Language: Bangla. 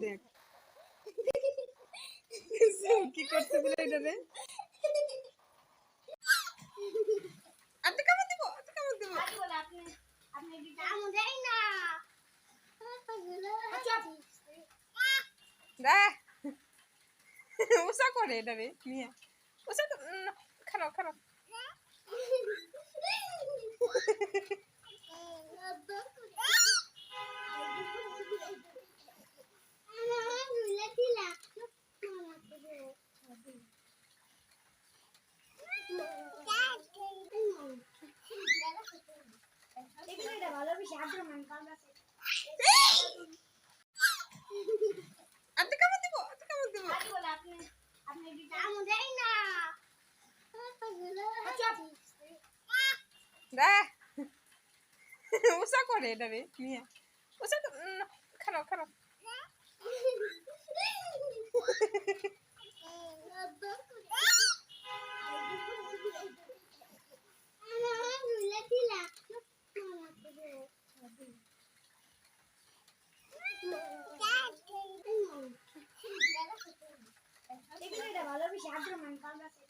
দেখ। কি করতে দিল এটা রে আতে কামড় দিব আতে কামড় দিব। বলে আপনি আপনি দিতে দেই না। আচ্ছা। দা করে এটা রে মিয়া উষা খারাপ খারাপ। উষা করে এটা রে মিয়া উষা খারাপ খারাপ teatro me encanta hacer.